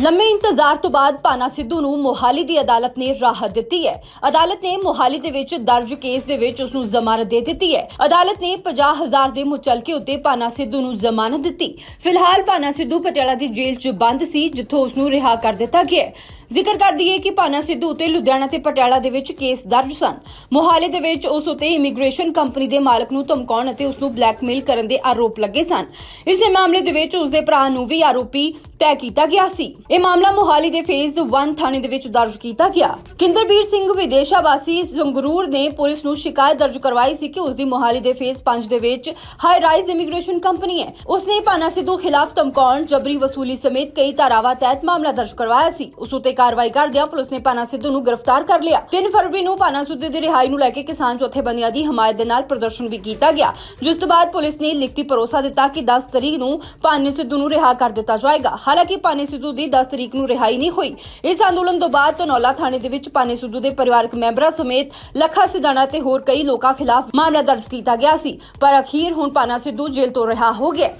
ਲੰਮੇ ਇੰਤਜ਼ਾਰ ਤੋਂ ਬਾਅਦ ਪਾਨਾ ਸਿੱਧੂ ਨੂੰ ਮੋਹਾਲੀ ਦੀ ਅਦਾਲਤ ਨੇ ਰਾਹਤ ਦਿੱਤੀ ਹੈ। ਅਦਾਲਤ ਨੇ ਮੋਹਾਲੀ ਦੇ ਵਿੱਚ ਦਰਜ ਕੇਸ ਦੇ ਵਿੱਚ ਉਸ ਨੂੰ ਜ਼ਮਾਨਤ ਦੇ ਦਿੱਤੀ ਹੈ। ਅਦਾਲਤ ਨੇ 50000 ਦੇ ਮੁਚਲਕੇ ਉੱਤੇ ਪਾਨਾ ਸਿੱਧੂ ਨੂੰ ਜ਼ਮਾਨਤ ਦਿੱਤੀ। ਫਿਲਹਾਲ ਪਾਨਾ ਸਿੱਧੂ ਪਟਿਆਲਾ ਦੀ ਜੇਲ੍ਹ 'ਚ ਬੰਦ ਸੀ, ਜਿੱਥੋਂ ਉਸ ਨੂੰ ਰਿਹਾ ਕਰ ਦਿੱਤਾ ਗਿਆ ਜ਼ਿਕਰ ਕਰ ਦਈਏ ਕਿ ਭਾਨਾ ਸਿੱਧੂ ਉਤੇ ਲੁਧਿਆਣਾ ਤੇ ਪਟਿਆਲਾ ਦੇ ਵਿੱਚ ਕੇਸ ਦਰਜ ਸਨ। ਮੋਹਾਲੀ ਦੇ ਵਿੱਚ ਉਸ ਉਤੇ ਇਮੀਗ੍ਰੇਸ਼ਨ ਕੰਪਨੀ ਦੇ ਮਾਲਕ ਨੂੰ ਧਮਕਾਉਣ ਅਤੇ ਉਸ ਨੂੰ ਬਲੈਕਮੇਲ ਕਰਨ ਦੇ ਆਰੋਪ ਲੱਗੇ ਸਨ। ਇਸੇ ਮਾਮਲੇ ਦੇ ਵਿੱਚ ਉਸ ਦੇ ਭਰਾ ਨੂੰ ਵੀ ਆਰੋਪੀ ਤੈਅ ਕੀਤਾ ਗਿਆ ਸੀ। ਇਹ ਮਾਮਲਾ ਮੋਹਾਲੀ ਦੇ ਫੇਜ਼ 1 ਥਾਣੇ ਦੇ ਵਿੱਚ ਦਰਜ ਕੀਤਾ ਗਿਆ। ਕਿੰਦਰਬੀਰ ਸਿੰਘ ਵਿਦੇਸ਼ਾ ਵਾਸੀ ਸੰਗਰੂਰ ਨੇ ਪੁਲਿਸ ਨੂੰ ਸ਼ਿਕਾਇਤ ਦਰਜ ਕਰਵਾਈ ਸੀ ਕਿ ਉਸ ਦੀ ਮੋਹਾਲੀ ਦੇ ਫੇਜ਼ 5 ਦੇ ਵਿੱਚ ਹਾਈ ਰਾਈਜ਼ ਇਮੀਗ੍ਰੇਸ਼ਨ ਕੰਪਨੀ ਹੈ। ਉਸਨੇ ਭਾਨਾ ਸਿੱਧੂ ਖਿਲਾਫ ਧਮਕਾਉਣ, ਜਬਰੀ ਵਸੂਲੀ ਸਮੇਤ ਕਈ ਧਾਰਾਵਾਂ ਤਹਿਤ ਮਾਮਲਾ ਦਰਜ ਕਰਵਾਇਆ ਸੀ। ਉਸ ਉਤੇ ਕਾਰਵਾਈ ਕਰਦਿਆਂ ਪੁਲਿਸ ਨੇ ਪਾਨਾ ਸਿੱਧੂ ਨੂੰ ਗ੍ਰਿਫਤਾਰ ਕਰ ਲਿਆ। 3 ਫਰਵਰੀ ਨੂੰ ਪਾਨਾ ਸਿੱਧੂ ਦੀ ਰਿਹਾਈ ਨੂੰ ਲੈ ਕੇ ਕਿਸਾਨ ਜਥੇਬੰਦੀਆਂ ਦੀ ਹਮਾਇਤ ਦੇ ਨਾਲ ਪ੍ਰਦਰਸ਼ਨ ਵੀ ਕੀਤਾ ਗਿਆ। ਜਿਸ ਤੋਂ ਬਾਅਦ ਪੁਲਿਸ ਨੇ ਲਿਖਤੀ ਭਰੋਸਾ ਦਿੱਤਾ ਕਿ 10 ਤਰੀਕ ਨੂੰ ਪਾਨੀ ਸਿੱਧੂ ਨੂੰ ਰਿਹਾ ਕਰ ਦਿੱਤਾ ਜਾਏਗਾ। ਹਾਲਾਂਕਿ ਪਾਨੀ ਸਿੱਧੂ ਦੀ 10 ਤਰੀਕ ਨੂੰ ਰਿਹਾਈ ਨਹੀਂ ਹੋਈ। ਇਸ ਅੰਦੋਲਨ ਤੋਂ ਬਾਅਦ ਧਨੌਲਾ ਥਾਣੇ ਦੇ ਵਿੱਚ ਪਾਨੀ ਸਿੱਧੂ ਦੇ ਪਰਿਵਾਰਕ ਮੈਂਬਰਾਂ ਸਮੇਤ ਲੱਖਾ ਸਿਧਾਣਾ ਤੇ ਹੋਰ ਕਈ ਲੋਕਾਂ ਖਿਲਾਫ ਮਾਮਲਾ ਦਰਜ ਕੀਤਾ ਗਿਆ ਸੀ। ਪਰ ਅਖੀਰ ਹੁਣ ਪਾਨਾ ਸਿੱਧੂ ਜੇਲ੍ਹ ਤੋਂ ਰਿਹਾ ਹੋ ਗਿਆ।